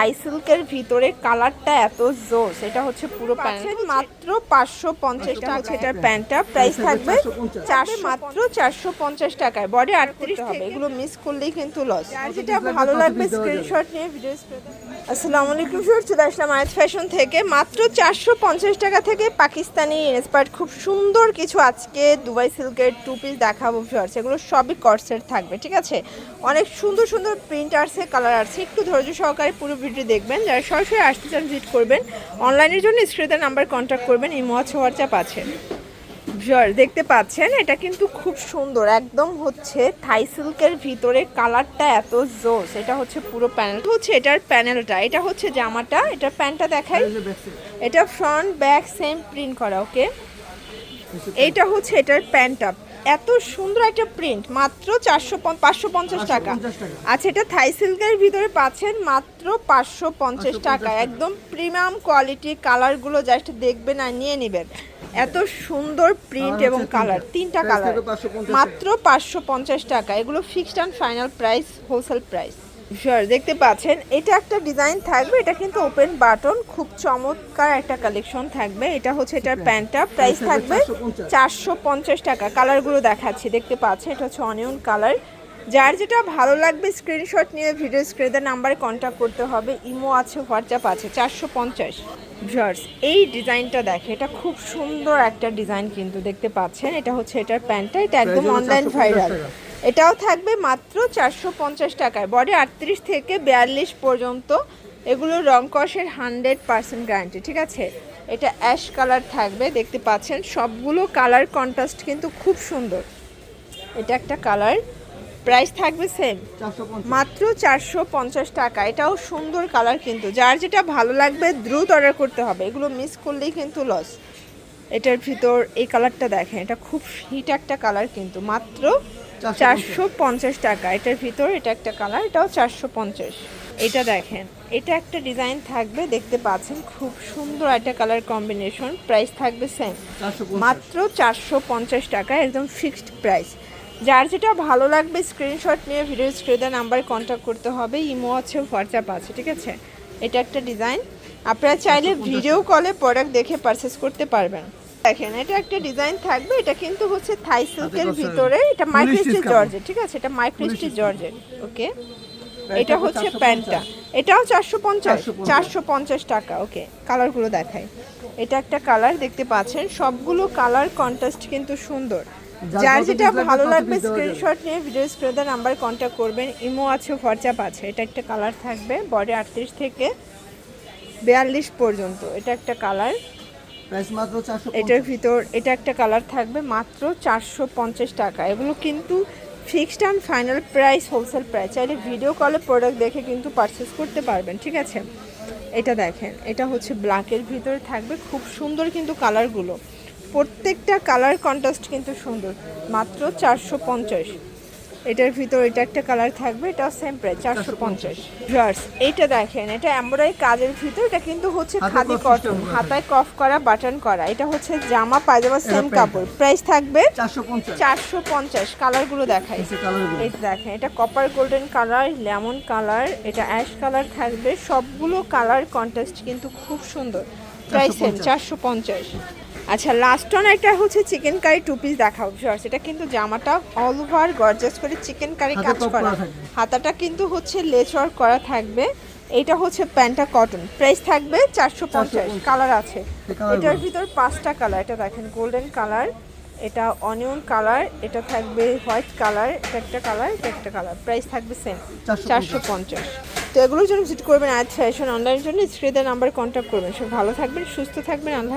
থাই সিল্কের ভিতরে কালারটা এত জোস এটা হচ্ছে পুরো প্যান্ট। মাত্র পাঁচশো পঞ্চাশ টাকা। হচ্ছে এটার প্যান্টটা প্রাইস থাকবে চারশো মাত্র চারশো পঞ্চাশ টাকায়। বডি আটত্রিশ হবে। এগুলো মিস করলেই কিন্তু লস যেটা ভালো লাগবে স্ক্রিনশট নিয়ে ভিডিও আসসালামু আলাইকুম স্যার চলে আসলাম আয়াত ফ্যাশন থেকে। মাত্র চারশো পঞ্চাশ টাকা থেকে পাকিস্তানি ইন্সপায়ার্ড, খুব সুন্দর কিছু আজকে দুবাই সিল্কের টু পিস দেখাবো ভিউয়ার্স। এগুলো সবই কর্সেট থাকবে, ঠিক আছে? অনেক সুন্দর সুন্দর প্রিন্ট আসছে কালার আসছে একটু ধৈর্য সহকারে পুরো ভিডিও দেখবেন। যারা সরাসরি আসতে চান ভিজিট করবেন। অনলাইনের জন্য স্ক্রিনের নাম্বার কন্ট্যাক্ট করবেন। ইমো আছে হোয়াটসঅ্যাপ আছে। দেখতে পাচ্ছেন এটা কিন্তু খুব সুন্দর একদম হচ্ছে থাই সিল্কের ভিতরে কালারটা এত জোস এটা হচ্ছে পুরো প্যানেল হচ্ছে এটার প্যানেলটা এটা হচ্ছে জামাটা এটা প্যান্টটা দেখাই। এটা ফ্রন্ট ব্যাক সেম প্রিন্ট করা ওকে এটা হচ্ছে এটার প্যান্টটা এত সুন্দর একটা প্রিন্ট মাত্র চারশো পাঁচশো পঞ্চাশ টাকা। আচ্ছা এটা থাই সিল্কের ভিতরে পাচ্ছেন মাত্র পাঁচশো পঞ্চাশ টাকা। একদম প্রিমিয়াম কোয়ালিটি কালারগুলো জাস্ট দেখবেন আর নিয়ে নেবেন। এত সুন্দর প্রিন্ট এবং কালার তিনটা। তিনটা কালার মাত্র পাঁচশো পঞ্চাশ টাকা। এগুলো fixed and final price wholesale price sure দেখতে পাচ্ছেন এটা একটা ডিজাইন থাকবে এটা কিন্তু ওপেন বাটন খুব চমৎকার একটা কালেকশন থাকবে এটা হচ্ছে এটার প্যান্টটা প্রাইস থাকবে চারশো পঞ্চাশ। টাকা কালারগুলো দেখাচ্ছি দেখতে পাচ্ছেন এটা হচ্ছে অনিয়ন কালার যার যেটা ভালো লাগবে স্ক্রিনশট নিয়ে ভিডিও স্ক্রিনের নাম্বারে কন্ট্যাক্ট করতে হবে ইমো আছে হোয়াটসঅ্যাপ আছে চারশো পঞ্চাশ। ভিউয়ার্স এই ডিজাইনটা দেখে এটা খুব সুন্দর একটা ডিজাইন কিন্তু দেখতে পাচ্ছেন এটা হচ্ছে এটার প্যান্টটা এটা একদম অনলাইন 450 ভাইরাল। এটাও থাকবে মাত্র চারশো পঞ্চাশ টাকায়। বডি আটত্রিশ থেকে বিয়াল্লিশ পর্যন্ত এগুলো রং কষের হান্ড্রেড পার্সেন্ট গ্যারান্টি ঠিক আছে? এটা অ্যাশ কালার থাকবে দেখতে পাচ্ছেন। সবগুলো কালার কন্ট্রাস্ট কিন্তু খুব সুন্দর। এটা একটা কালার। প্রাইস থাকবে সেম। মাত্র চারশো পঞ্চাশ টাকা। এটাও সুন্দর কালার কিন্তু। যার যেটা ভালো লাগবে দ্রুত অর্ডার করতে হবে। এগুলো মিস করলেই কিন্তু লস। এটার ভিতর এই কালারটা দেখেন। এটা খুব হিট একটা কালার কিন্তু। মাত্র চারশো পঞ্চাশ টাকা। এটার ভিতর এটা একটা কালার এটাও চারশো পঞ্চাশ। এটা দেখেন এটা একটা ডিজাইন থাকবে দেখতে পাচ্ছেন খুব সুন্দর একটা কালার কম্বিনেশন প্রাইস থাকবে সেম মাত্র চারশো পঞ্চাশ টাকা একদম ফিক্সড প্রাইস যার যেটা ভালো লাগবে স্ক্রিনশট নিয়ে ভিডিও স্ক্রিনের নাম্বার কন্ট্যাক্ট করতে হবে ইমো আছে হোয়াটসঅ্যাপ আছে ঠিক আছে? এটা একটা ডিজাইন আপনারা চাইলে ভিডিও কলে প্রোডাক্ট দেখে পারচেস করতে পারবেন। দেখেন এটা একটা ডিজাইন থাকবে এটা কিন্তু হচ্ছে থাই সিল্কের ভিতরে এটা মাইক্রোস্টিচ জর্জেট ঠিক আছে? এটা মাইক্রোস্টিচ জর্জেট ওকে? এটা হচ্ছে প্যান্টটা। এটাও চারশো পঞ্চাশ 450 চারশো পঞ্চাশ টাকা ওকে? কালারগুলো দেখাই। এটা একটা কালার দেখতে পাচ্ছেন সবগুলো কালার কন্ট্রাস্ট কিন্তু সুন্দর। যার যেটা ভালো লাগবে। স্ক্রিনশট নিয়ে ভিডিও স্ক্রিনের নাম্বার কন্ট্যাক্ট করবেন। ইমো আছে হোয়াটসঅ্যাপ আছে এটা একটা কালার থাকবে বডি আটত্রিশ থেকে বিয়াল্লিশ পর্যন্ত এটা একটা কালার। প্রাইস মাত্র 450 এটার ভিতর এটা একটা কালার থাকবে মাত্র চারশো পঞ্চাশ টাকা। এগুলো কিন্তু fixed and final price wholesale price. চাইলে ভিডিও কলে প্রোডাক্ট দেখে কিন্তু পারচেস করতে পারবেন ঠিক আছে? এটা দেখেন এটা হচ্ছে ব্ল্যাকের ভিতরে থাকবে খুব সুন্দর কিন্তু কালারগুলো প্রত্যেকটা কালার কন্ট্রাস্ট কিন্তু সুন্দর মাত্র চারশো পঞ্চাশ। এটার ভিতর এটা একটা কালার থাকবে এটা সেম প্রাইস চারশো পঞ্চাশ। ভিউয়ার্স এইটা দেখেন এটা এমব্রয়ডারি কাজের ভিতর এটা কিন্তু হচ্ছে খাদি কটন হাতায় কফ করা বাটন করা। এটা হচ্ছে জামা পায়জামা সেম কাপড়। প্রাইস থাকবে 450 চারশো পঞ্চাশ কালারগুলো দেখাই। এই দেখেন এটা copper golden colour lemon colour এটা অ্যাশ কালার থাকবে। সবগুলো কালার কন্ট্রাস্ট কিন্তু খুব সুন্দর। প্রাইস সেম 450 চারশো পঞ্চাশ। আচ্ছা লাস্ট অন একটা হচ্ছে চিকেন কারি টু পিস দেখাবো ভিউয়ার্স এটা কিন্তু জামাটা অল ওভার গর্জাস করে চিকেন কারি। কাজ করা হাতাটা কিন্তু হচ্ছে লেচর করা থাকবে। এটা হচ্ছে প্যান্টটা কটন প্রাইস থাকবে চারশো পঞ্চাশ 450 কালার আছে। এটার ভিতর পাঁচটা কালার এটা দেখেন গোল্ডেন কালার এটা অনিয়ন কালার এটা থাকবে হোয়াইট কালার এটা একটা কালার এটা একটা কালার প্রাইস থাকবে সেম 450 চারশো পঞ্চাশ। তো এগুলোর জন্য ভিজিট করবেন আজ ফ্যাশন অনলাইনের জন্য স্ক্রিনের নাম্বারে কন্ট্যাক্ট করবেন। সব ভালো থাকবেন সুস্থ থাকবেন আল্লাহ